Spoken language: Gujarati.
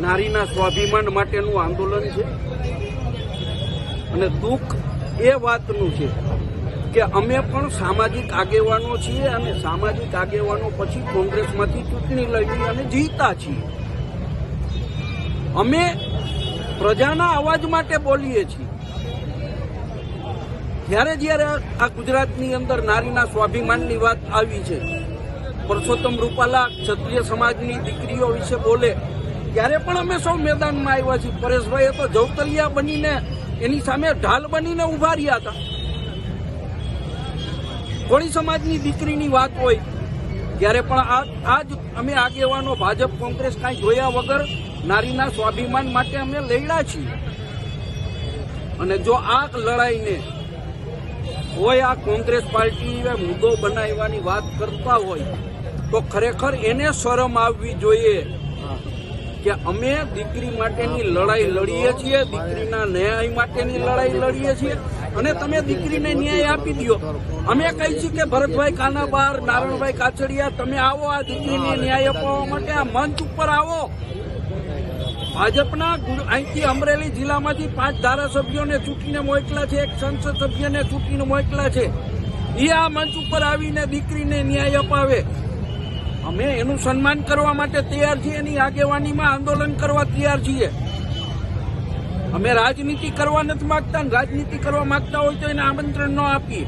નારીના સ્વાભિમાન માટેનું આંદોલન છે. અને દુઃખ એ વાતનું છે કે અમે પણ સામાજિક આગેવાનો છીએ અને સામાજિક આગેવાનો પછી કોંગ્રેસમાંથી ચૂંટણી લડી અને જીતા છીએ. અમે પ્રજાના અવાજ માટે બોલીએ છીએ. જ્યારે જ્યારે આ ગુજરાતની અંદર નારીના સ્વાભિમાનની વાત આવી છે, પરસોત્તમ રૂપાલા ક્ષત્રિય સમાજની દીકરીઓ વિશે બોલે ત્યારે પણ અમે સૌ મેદાનમાં આવ્યા છીએ. પરેશભાઈએ તો જવતલિયા બનીને એની સામે ઢાલ બનીને ઊભા રહ્યા હતા. કોળી સમાજની દીકરીની વાત હોય, ત્યારે પણ આ આજ અમે આગેવાનો ભાજપ કોંગ્રેસ કાંઈ જોયા વગર નારીના સ્વાભિમાન માટે અમે લડ્યા છીએ. અને જો આ લડાઈને કોઈ આ કોંગ્રેસ પાર્ટીએ મુદ્દો બનાવવાની વાત કરતા હોય, તો ખરેખર એને શરમ આવવી જોઈએ કે અમે દીકરી માટેની લડાઈ લડીએ છીએ, દીકરીના ન્યાય માટેની લડાઈ લડીએ છીએ અને તમે દીકરીને ન્યાય આપી દો અમે કહી છીએ કે ભરતભાઈ કાનાબાર, નારણભાઈ કાછડિયા, તમે આવો, આ દીકરીને ન્યાય અપાવવા માટે આ મંચ ઉપર આવો. ભાજપના અહીંથી અમરેલી જિલ્લામાંથી પાંચ ધારાસભ્યોને ચૂંટીને મોકલા છે, એક સંસદ સભ્યને ચૂંટીને મોકલા છે. એ આ મંચ ઉપર આવીને દીકરીને ન્યાય અપાવે. અમે એનું સન્માન કરવા માટે તૈયાર છીએ, એની આગેવાનીમાં આંદોલન કરવા તૈયાર છીએ. અમે રાજનીતિ કરવા નથી માંગતા રાજનીતિ કરવા માંગતા હોય તો એને આમંત્રણ ન આપીએ.